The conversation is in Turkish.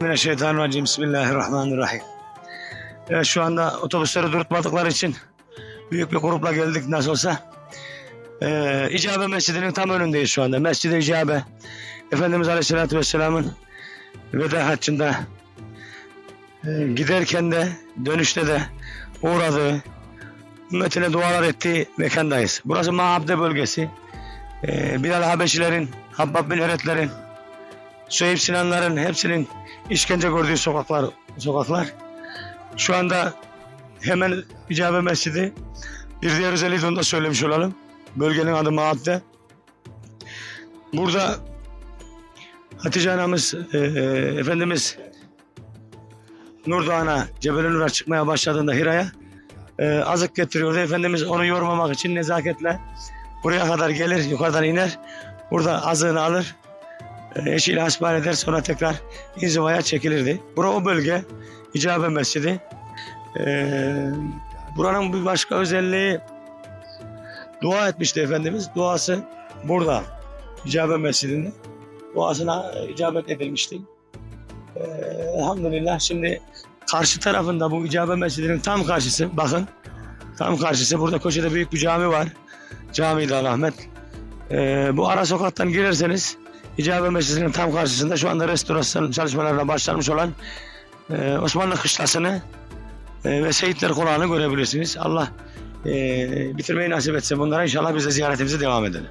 Mineşşeytanirracim. Bismillahirrahmanirrahim. Evet, şu anda otobüsleri durutmadıkları için büyük bir grupla geldik nasıl olsa. Ee, İcabe Mescidi'nin tam önündeyiz şu anda. Mescid-i İcabe. Efendimiz Aleyhisselatü Vesselam'ın veda haccında e, giderken de dönüşte de uğradığı ümmetine dualar ettiği mekandayız. Burası Mahabde bölgesi. Ee, Bilal Habeşilerin, Habbab bin Eretlerin, Süheyb Sinanların hepsinin işkence gördüğü sokaklar sokaklar. Şu anda hemen İcabe Mescidi bir diğer özelliği de onu da söylemiş olalım. Bölgenin adı Maadde. Burada Hatice anamız, e, e, Efendimiz Nurdoğan'a, Cebel-i Nur'a çıkmaya başladığında Hira'ya e, azık getiriyordu. Efendimiz onu yormamak için nezaketle buraya kadar gelir, yukarıdan iner. Burada azığını alır, eşiyle hasbihal eder sonra tekrar inzivaya çekilirdi. Bura o bölge İcabe Mescidi. E, buranın bir başka özelliği dua etmişti Efendimiz. Duası burada İcabe Mescidi'nde. Duasına icabet edilmişti. E, elhamdülillah şimdi karşı tarafında bu İcabe Mescidi'nin tam karşısı bakın tam karşısı burada köşede büyük bir cami var. Cami de rahmet. E, bu ara sokaktan girerseniz İcabe Mescidi'nin tam karşısında şu anda restorasyon çalışmalarına başlanmış olan e, Osmanlı kışlasını e, ve Seyitler Konağı'nı görebilirsiniz. Allah e, bitirmeyi nasip etse bunlara inşallah biz de ziyaretimize devam edelim.